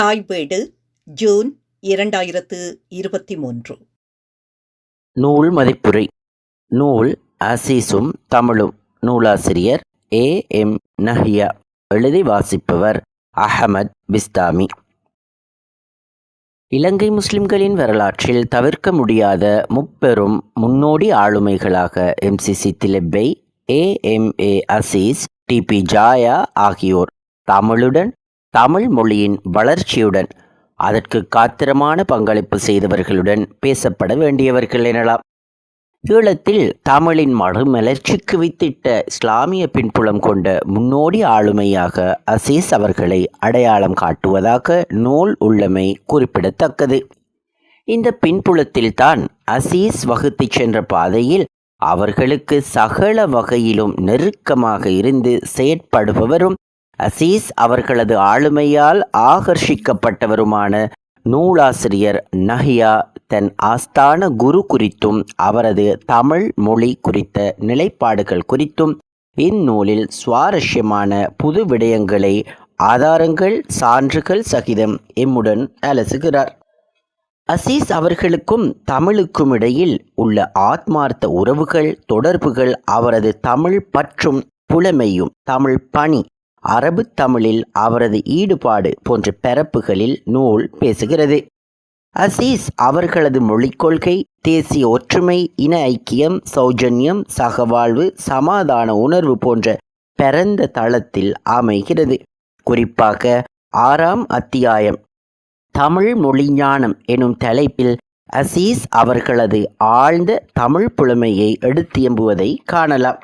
தாய்வேடு June இரண்டாயிரத்து இருபத்தி மூன்று. நூல் மதிப்புரை. நூல் அசீசும் தமிழும். நூலாசிரியர் ஏ எம் நஹியா. எழுதி வாசிப்பவர் அஹமத் பிஸ்தாமி. இலங்கை முஸ்லிம்களின் வரலாற்றில் தவிர்க்க முடியாத முப்பெரும் முன்னோடி ஆளுமைகளாக MCC திலெப்பை A M A Azeez TP Jaya ஆகியோர். தமிழுடன் தமிழ் மொழியின் வளர்ச்சியுடன் அதற்கு காத்திரமான பங்களிப்பு செய்தவர்களுடன் பேசப்பட வேண்டியவர்கள் எனலாம். ஈழத்தில் தமிழின் மறுமலர்ச்சிக்கு வித்திட்ட இஸ்லாமிய பின்புலம் கொண்ட முன்னோடி ஆளுமையாக அசீஸ் அவர்களை அடையாளம் காட்டுவதாக நூல் உள்ளமை குறிப்பிடத்தக்கது. இந்த பின்புலத்தில்தான் அசீஸ் வகுத்துச் சென்ற பாதையில் அவர்களுக்கு சகல வகையிலும் நெருக்கமாக இருந்து செயற்படுபவரும் அசீஸ் அவர்களது ஆளுமையால் ஆகர்ஷிக்கப்பட்டவருமான நூலாசிரியர் நஹியா தன் ஆஸ்தான குரு குறித்தும் அவரது தமிழ் மொழி குறித்த நிலைப்பாடுகள் குறித்தும் இந்நூலில் சுவாரஸ்யமான புது விடயங்களை ஆதாரங்கள் சான்றுகள் சகிதம் எம்முடன் அலசுகிறார். அசீஸ் அவர்களுக்கும் தமிழுக்கும் இடையில் உள்ள ஆத்மார்த்த உறவுகள் தொடர்புகள் அவரது தமிழ் பற்றும் புலமையும் தமிழ் பணி அரபு தமிழில் அவரது ஈடுபாடு போன்ற பரப்புகளில் நூல் பேசுகிறது. அசீஸ் அவர்களது மொழிக் கொள்கை தேசிய ஒற்றுமை இன ஐக்கியம் சௌஜன்யம் சகவாழ்வு சமாதான உணர்வு போன்ற பரந்த தளத்தில் அமைகிறது. குறிப்பாக ஆறாம் அத்தியாயம் தமிழ் மொழிஞானம் எனும் தலைப்பில் அசீஸ் அவர்களது ஆழ்ந்த தமிழ் புலமையை எடுத்தியம்புவதை காணலாம்.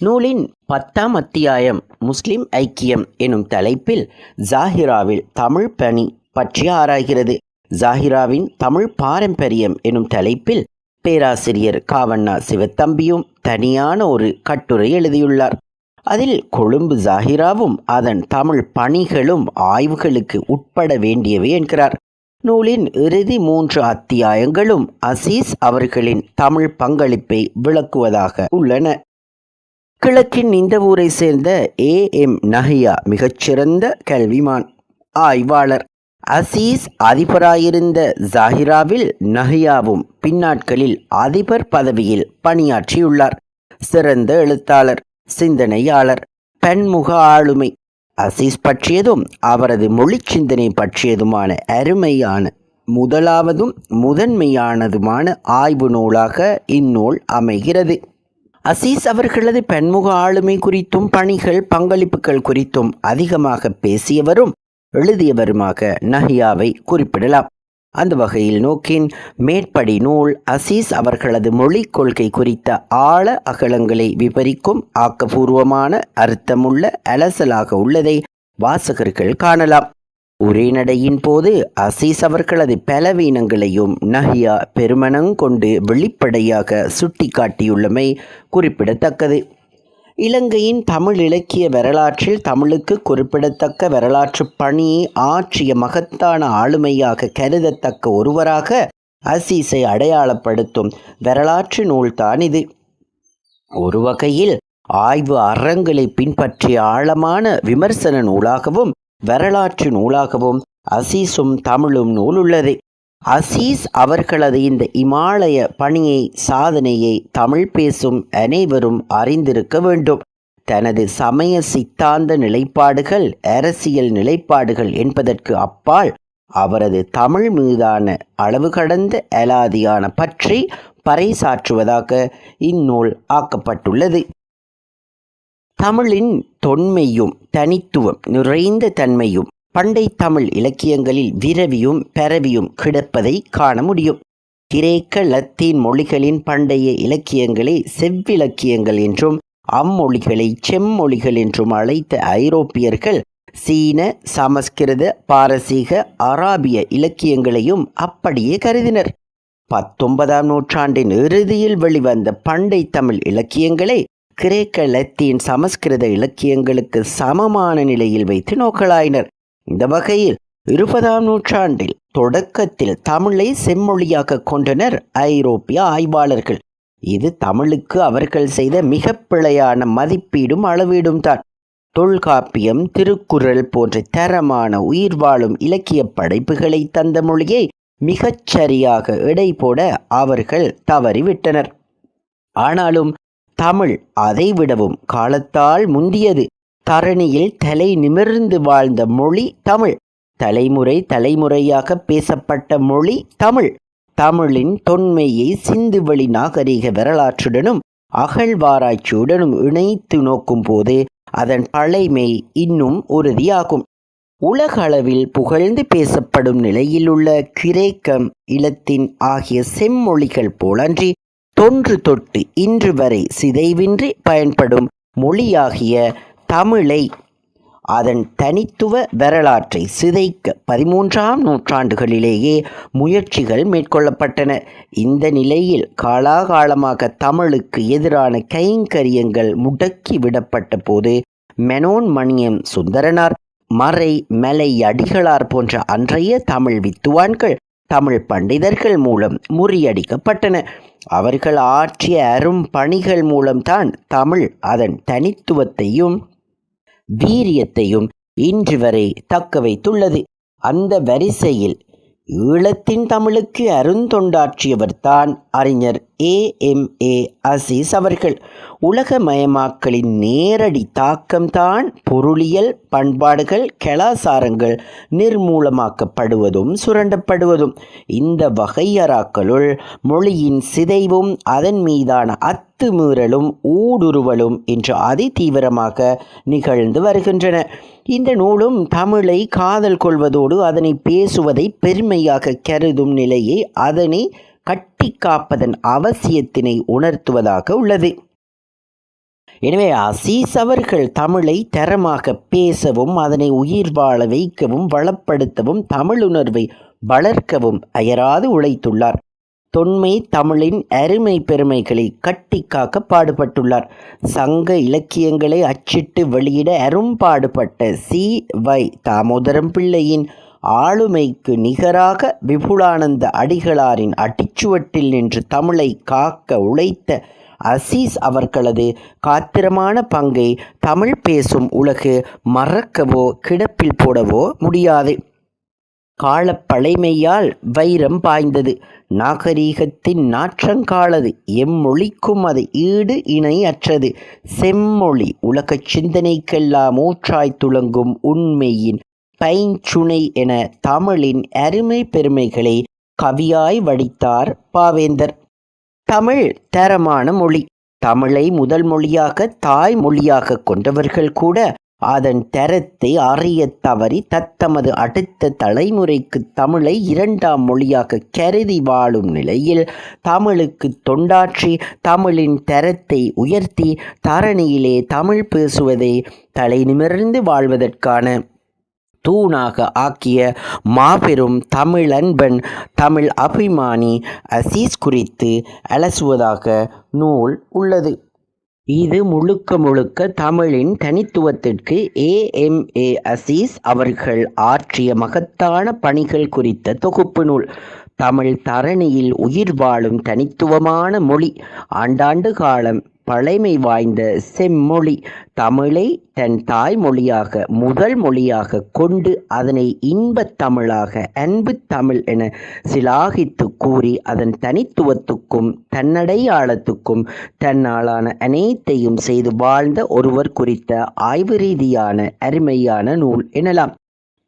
நூலின் பத்தாம் அத்தியாயம் முஸ்லிம் ஐக்கியம் எனும் தலைப்பில் ஜாஹிராவில் தமிழ் பணி பற்றி ஆராய்கிறது. ஜாஹிராவின் தமிழ் பாரம்பரியம் எனும் தலைப்பில் பேராசிரியர் காவண்ணா சிவத்தம்பியும் தனியான ஒரு கட்டுரை எழுதியுள்ளார். அதில் கொழும்பு ஜாஹிராவும் அதன் தமிழ் பணிகளும் ஆய்வுகளுக்கு உட்பட வேண்டியவை என்கிறார். நூலின் இறுதி மூன்று அத்தியாயங்களும் அசீஸ் அவர்களின் தமிழ் பங்களிப்பை விளக்குவதாக உள்ளன. கிழக்கின் இந்த ஊரை சேர்ந்த ஏ. எம். நஹியா மிகச்சிறந்த கல்விமான் ஆய்வாளர். அசீஸ் அதிபராயிருந்த ஜாஹிராவில் நஹியாவும் பின்னாட்களில் அதிபர் பதவியில் பணியாற்றியுள்ளார். சிறந்த எழுத்தாளர் சிந்தனையாளர் பன்முக ஆளுமை. அசீஸ் பற்றியதும் அவரது மொழி சிந்தனை பற்றியதுமான அருமையான முதலாவதும் முதன்மையானதுமான ஆய்வு நூலாக இந்நூல் அமைகிறது. அசீஸ் அவர்களது பன்முக ஆளுமை குறித்தும் பணிகள் பங்களிப்புகள் குறித்தும் அதிகமாக பேசியவரும் எழுதியவருமாக நஹியாவை குறிப்பிடலாம். அந்த வகையில் நோக்கின் மேற்படி நூல் அசீஸ் அவர்களது மொழிக் கொள்கை குறித்த ஆழ அகலங்களை விவரிக்கும் ஆக்கபூர்வமான அர்த்தமுள்ள அலசலாக உள்ளதை வாசகர்கள் காணலாம். உரைநடையின் போது அசீஸ் அவர்களது பலவீனங்களையும் நஹியா பெருமனங்கொண்டு வெளிப்படையாக சுட்டிக்காட்டியுள்ளமை குறிப்பிடத்தக்கது. இலங்கையின் தமிழ் இலக்கிய வரலாற்றில் தமிழுக்கு குறிப்பிடத்தக்க வரலாற்று பணியை ஆற்றிய மகத்தான ஆளுமையாக கருதத்தக்க ஒருவராக அசீஸை அடையாளப்படுத்தும் வரலாற்று நூல்தான் இது. ஒரு வகையில் ஆய்வு அறங்களை பின்பற்றிய ஆழமான விமர்சன நூலாகவும் வரலாற்று நூலாகவும் அசீஸும் தமிழும் நூலுள்ளது. அசீஸ் அவர்களது இந்த இமாலய பணியை சாதனையை தமிழ் பேசும் அனைவரும் அறிந்திருக்க வேண்டும். தனது சமய சித்தாந்த நிலைப்பாடுகள் அரசியல் நிலைப்பாடுகள் என்பதற்கு அப்பால் அவரது தமிழ் மீதான அளவு கடந்த அலாதியான பற்றி பறைசாற்றுவதாக இந்நூல் ஆக்கப்பட்டுள்ளது. தமிழின் தொன்மையும் தனித்துவம் நிறைந்த தன்மையும் பண்டை தமிழ் இலக்கியங்களில் விரவியும் பரவியும் கிடப்பதை காண முடியும். கிரேக்க லத்தீன் மொழிகளின் பண்டைய இலக்கியங்களை செவ்விலக்கியங்கள் என்றும் அம்மொழிகளை செம்மொழிகள் என்றும் அழைத்த ஐரோப்பியர்கள் சீன சமஸ்கிருத பாரசீக அராபிய இலக்கியங்களையும் அப்படியே கருதினர். பத்தொன்பதாம் நூற்றாண்டின் இறுதியில் வெளிவந்த பண்டை தமிழ் இலக்கியங்களை கிரேக்க லத்தீன் சமஸ்கிருத இலக்கியங்களுக்கு சமமான நிலையில் வைத்து நோக்கலாயினர். இந்த வகையில் இருபதாம் நூற்றாண்டில் தொடக்கத்தில் தமிழை செம்மொழியாக கொண்டனர் ஐரோப்பிய ஆய்வாளர்கள். இது தமிழுக்கு அவர்கள் செய்த மிக பிழையான மதிப்பீடும் அளவீடும் தான். தொல்காப்பியம் திருக்குறள் போன்ற தரமான உயிர் வாழும் இலக்கிய படைப்புகளை தந்த மொழியை மிகச் சரியாக எடை போட அவர்கள் தவறிவிட்டனர். ஆனாலும் தமிழ் அதைவிடவும் காலத்தால் முந்தியது. தரணியில் தலை நிமிர்ந்து வாழ்ந்த மொழி தமிழ். தலைமுறை தலைமுறையாக பேசப்பட்ட மொழி தமிழ். தமிழின் தொன்மையை சிந்துவெளி நாகரிக வரலாற்றுடனும் அகழ்வாராய்ச்சியுடனும் இணைத்து நோக்கும் போது அதன் பழைமை இன்னும் உறுதியாகும். உலக அளவில் புகழ்ந்து பேசப்படும் நிலையிலுள்ள கிரேக்கம் இலத்தின் ஆகிய செம்மொழிகள் போலன்றி தொன்று தொட்டு இன்று வரை சிதைவின்றி பயன்படும் மொழியாகிய தமிழை அதன் தனித்துவ வரலாற்றை சிதைக்க பதிமூன்றாம் நூற்றாண்டுகளிலேயே முயற்சிகள் மேற்கொள்ளப்பட்டன. இந்த நிலையில் காலாகாலமாக தமிழுக்கு எதிரான கைங்கரியங்கள் முடக்கி விடப்பட்ட போது மெனோன் மணியம் சுந்தரனார் மறை மலை அடிகளார் போன்ற அன்றைய தமிழ் வித்துவான்கள் தமிழ் பண்டிதர்கள் மூலம் முறியடிக்கப்பட்டன. அவர்கள் ஆற்றிய அரும் பணிகள் மூலம்தான் தமிழ் அதன் தனித்துவத்தையும் வீரியத்தையும் இன்று வரை தக்க வைத்துள்ளது. அந்த வரிசையில் ஈழத்தின் தமிழுக்கு அருந்தொண்டாற்றியவர்தான் அறிஞர் ஏ எம் ஏ அசீஸ் அவர்கள் உலகமயமாக்கலின் நேரடி தாக்கம்தான் பொருளியல் பண்பாடுகள் கலாசாரங்கள் நிர்மூலமாக்கப்படுவதும் சுரண்டப்படுவதும். இந்த வகையறாக்களுள் மொழியின் சிதைவும் அதன் மீதான அத்துமீறலும் ஊடுருவலும் இன்று அதிதீவிரமாக நிகழ்ந்து வருகின்றன. இந்த நூலும் தமிழை காதல் கொள்வதோடு அதனை பேசுவதை பெருமையாக கருதும் நிலையை அதனை கட்டி காப்பதன் அவசியத்தினை உணர்த்துவதாக உள்ளது. எனவே அசீஸ் அவர்கள் தமிழை தரமாக பேசவும் அதனை உயிர் வாழ வைக்கவும் வளப்படுத்தவும் தமிழுணர்வை வளர்க்கவும் அயராது உழைத்துள்ளார். தொன்மை தமிழின் அருமை பெருமைகளை கட்டி காக்க பாடுபட்டுள்ளார். சங்க இலக்கியங்களை அச்சிட்டு வெளியிட அரும்பாடுபட்ட சி. வை. தாமோதரம் பிள்ளையின் ஆளுமைக்கு நிகராக விபுலானந்த அடிகளாரின் அடிச்சுவட்டில் நின்று தமிழை காக்க உழைத்த அசீஸ் அவர்களது காத்திரமான பங்கை தமிழ் பேசும் உலகு மறக்கவோ கிடப்பில் போடவோ முடியாது. காலப்பழைமையால் வைரம் பாய்ந்தது. நாகரீகத்தின் நாற்றங்காலது. எம்மொழிக்கும் அது ஈடு இணை அற்றது. செம்மொழி உலகச் சிந்தனைக்கெல்லாம் ஊற்றாய் துளங்கும் உண்மையின் பைஞ்சுனை என தமிழின் அருமை பெருமைகளை கவியாய் வடித்தார் பாவேந்தர். தமிழ் தரமான மொழி. தமிழை முதல் மொழியாக தாய் மொழியாக கொண்டவர்கள் கூட அதன் தரத்தை அறியத் தவறி தத்தமது அடுத்த தலைமுறைக்கு தமிழை இரண்டாம் மொழியாக கருதி வாழும் நிலையில் தமிழுக்கு தொண்டாற்றி தமிழின் தரத்தை உயர்த்தி தரணியிலே தமிழ் பேசுவதை தலை நிமிர்ந்து வாழ்வதற்கான தூணாக ஆக்கிய மாபெரும் தமிழன்பன் தமிழ் அபிமானி அசீஸ் குறித்து அலசுவதாக நூல் உள்ளது. இது முழுக்க முழுக்க தமிழின் தனித்துவத்திற்கு ஏஎம்ஏ அசீஸ் அவர்கள் ஆற்றிய மகத்தான பணிகள் குறித்த தொகுப்பு நூல். தமிழ் தரணியில் உயிர் வாழும் தனித்துவமான மொழி. ஆண்டாண்டு காலம் பழைமை வாய்ந்த செம்மொழி. தமிழை தன் தாய்மொழியாக முதல் மொழியாக கொண்டு அதனை இன்பத் தமிழாக அன்பு தமிழ் என சிலாகித்து கூறி அதன் தனித்துவத்துக்கும் தன்னடையாளத்துக்கும் தன்னாலான அனைத்தையும் செய்து வாழ்ந்த ஒருவர் குறித்த ஆய்வு ரீதியான அருமையான நூல் எனலாம்.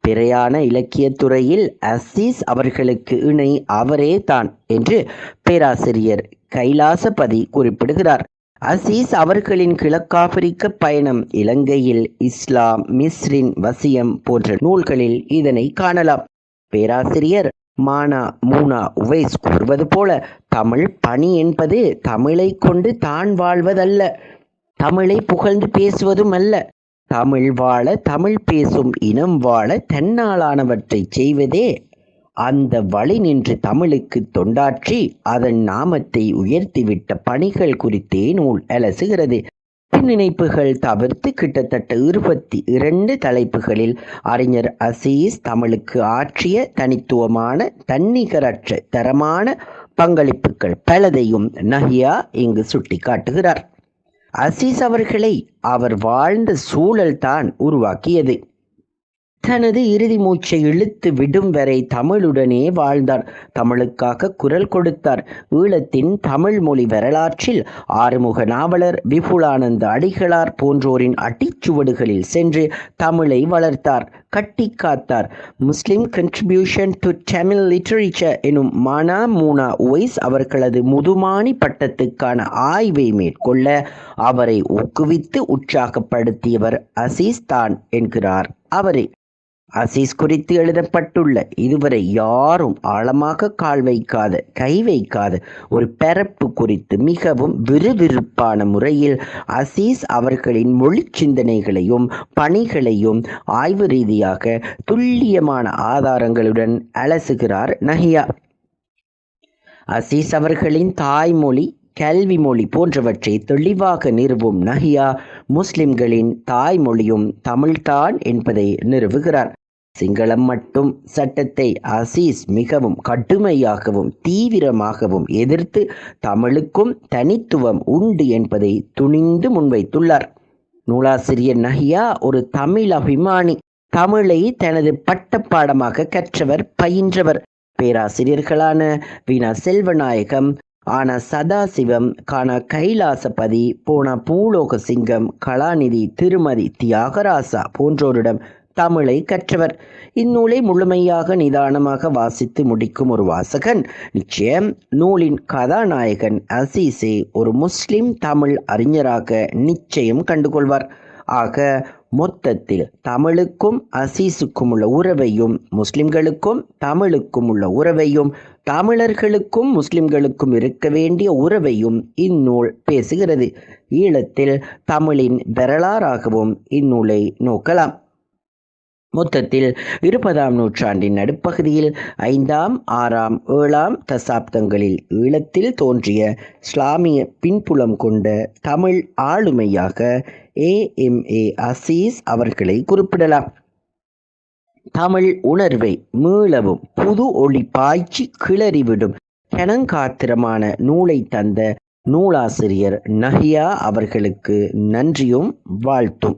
பிறையான இலக்கியத்துறையில் அசீஸ் அவர்களுக்கு இணை அவரே தான் என்று பேராசிரியர் கைலாசபதி குறிப்பிடுகிறார். அசீஸ் அவர்களின் கிழக்காப்பிரிக்க பயணம் இலங்கையில் இஸ்லாம் மிஸ்ரின் வசியம் போன்ற நூல்களில் இதனை காணலாம். பேராசிரியர் மானா மூனா உவைஸ் கூறுவது போல தமிழ் பணி என்பது தமிழை கொண்டு தான் வாழ்வதல்ல தமிழை புகழ்ந்து பேசுவதும் அல்ல. தமிழ் வாழ தமிழ் பேசும் இனம் வாழ தன்னாலானவற்றை செய்வதே அந்த வழி நின்று தமிழுக்கு தொண்டாற்றி அதன் நாமத்தை உயர்த்திவிட்ட பணிகள் குறித்தே நூல் அலசுகிறது. நினைப்புகள் தவிர்த்து கிட்டத்தட்ட இருபத்தி இரண்டு தலைப்புகளில் அறிஞர் அசீஸ் தமிழுக்கு ஆற்றிய தனித்துவமான தன்னிகரற்ற தரமான பங்களிப்புகள் பலதையும் நஹியா இங்கு சுட்டிக்காட்டுகிறார். அசீஸ் அவர்களை அவர் வாழ்ந்த சூழல்தான் உருவாக்கியது. தனது இறுதி மூச்சை இழுத்து விடும் வரை தமிழுடனே வாழ்ந்தார். தமிழுக்காக குரல் கொடுத்தார். ஈழத்தின் தமிழ் மொழி வரலாற்றில் ஆறுமுக நாவலர் விபுலானந்த அடிகளார் போன்றோரின் அடிச்சுவடுகளில் சென்று தமிழை வளர்த்தார் கட்டி காத்தார் Muslim contribution to Tamil literature எனும் மனா மூனா ஒய்ஸ் அவர்களது முதுமானி பட்டத்துக்கான ஆய்வை மேற்கொள்ள அவரை ஊக்குவித்து உற்சாகப்படுத்தியவர் அசீஸ் தான் என்கிறார் அவரே. அசீஸ் குறித்து எழுதப்பட்டுள்ள இதுவரை யாரும் ஆழமாக கால் வைக்காத கை வைக்காத ஒரு பெறப்பு குறித்து மிகவும் விறுவிறுப்பான முறையில் அசீஸ் அவர்களின் மொழி சிந்தனைகளையும் பணிகளையும் ஆய்வு ரீதியாக துல்லியமான ஆதாரங்களுடன் அலசுகிறார் நஹியா. அசீஸ் அவர்களின் தாய்மொழி கல்வி மொழி போன்றவற்றை தெளிவாக நிறுவும் நஹியா முஸ்லிம்களின் தாய்மொழியும் தமிழ்தான் என்பதை நிறுவுகிறார். சிங்களம் மட்டும் சட்டத்தை அசீஸ் மிகவும் கடுமையாகவும் தீவிரமாகவும் எதிர்த்து தமிழுக்கும் தனித்துவம் உண்டு என்பதை துணிந்து முன்வைத்துள்ளார். நூலாசிரியர் நஹியா ஒரு தமிழ் அபிமானி. தமிழை தனது பட்டப்பாடமாக கற்றவர் பயின்றவர். பேராசிரியர்களான வீணா செல்வநாயகம் ஆனா சதாசிவம் காண கைலாசபதி போன பூலோக சிங்கம் கலாநிதி திருமதி தியாகராசா போன்றோரிடம் தமிழை கற்றவர். இந்நூலை முழுமையாக நிதானமாக வாசித்து முடிக்கும் ஒரு வாசகன். நிச்சயம் நூலின் கதாநாயகன் அசீஸை ஒரு முஸ்லிம் தமிழ் அறிஞராக நிச்சயம் கண்டுகொள்வார். ஆக மொத்தத்தில் தமிழுக்கும் அசீஸுக்கும் உள்ள உறவையும் முஸ்லிம்களுக்கும் தமிழுக்கும் உள்ள உறவையும் தமிழர்களுக்கும் முஸ்லிம்களுக்கும் இருக்க வேண்டிய உறவையும் இந்நூல் பேசுகிறது. ஈழத்தில் தமிழின் வரலாறாகவும் இந்நூலை நோக்கலாம். மொத்தத்தில் இருபதாம் நூற்றாண்டின் நடுப்பகுதியில் ஐந்தாம் ஆறாம் ஏழாம் தசாப்தங்களில் ஈழத்தில் தோன்றிய இஸ்லாமிய பின்புலம் கொண்ட தமிழ் ஆளுமையாக ஏ எம் ஏ அசீஸ் அவர்களை குறிப்பிடலாம். தமிழ் உணர்வை மீளவும் புது ஒளி பாய்ச்சி கிளறிவிடும் கனங்காத்திரமான நூலை தந்த நூலாசிரியர் நஹியா அவர்களுக்கு நன்றியும் வாழ்த்தும்.